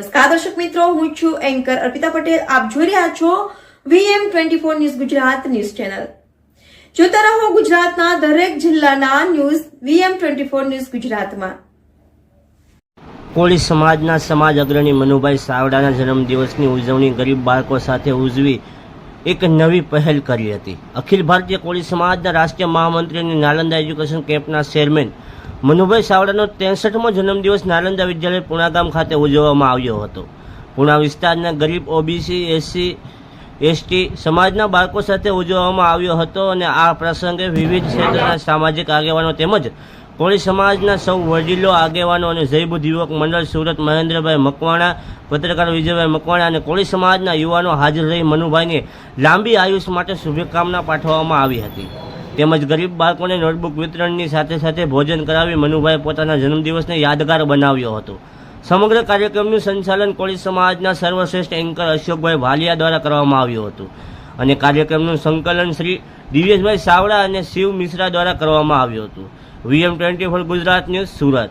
નમસ્કાર દર્શક મિત્રો, હું છું એન્કર અર્પિતા પટેલ. આપ જોઈ રહ્યા છો VM twenty four news Gujarat news channel. જોતા રહો ગુજરાતના દરેક જિલ્લાના news VM twenty four news ગુજરાતમાં. કોળી સમાજના સમાજ અગ્રણી મનુભાઈ સાવડાના જન્મદિવસની ઉજવણી ગરીબ બાળકો સાથે ઉજવી એક નવી પહેલ કરી હતી. અખિલ ભારતીય કોળી સમાજના રાષ્ટ્રીય મહામંત્રી અને નાલંદા એજ્યુકેશન કેમ્પના ચેરમેન મનુભાઈ સાવડાનો ત્રેસઠમો જન્મદિવસ નાલંદા વિદ્યાલય પુણાગામ ખાતે ઉજવવામાં આવ્યો હતો. પુણા વિસ્તારના ગરીબ ઓબીસી, એસસી, એસટી સમાજના બાળકો સાથે ઉજવવામાં આવ્યો હતો અને આ પ્રસંગે વિવિધ ક્ષેત્રના સામાજિક આગેવાનો તેમજ કોળી સમાજના સૌ વડીલો, આગેવાનો અને જયબુદ્ધ યુવક મંડળ સુરત મહેન્દ્રભાઈ મકવાણા, પત્રકાર વિજયભાઈ મકવાણા અને કોળી સમાજના યુવાનો હાજર રહી મનુભાઈને લાંબી આયુષ માટે શુભકામના પાઠવવામાં આવી હતી. તેમજ ગરીબ બાળકોને નોટબુક વિતરણની સાથે સાથે ભોજન કરાવી મનુભાઈ પોતાના જન્મદિવસને યાદગાર બનાવ્યો હતો. સમગ્ર કાર્યક્રમનું સંચાલન કોળી સમાજના સર્વશ્રેષ્ઠ એન્કર અશોકભાઈ ભાલિયા દ્વારા કરવામાં આવ્યું હતું અને કાર્યક્રમનું સંકલન શ્રી દિવ્યેશભાઈ સાવડા અને શિવ મિશ્રા દ્વારા કરવામાં આવ્યું હતું. VM twenty four Gujarat news Surat.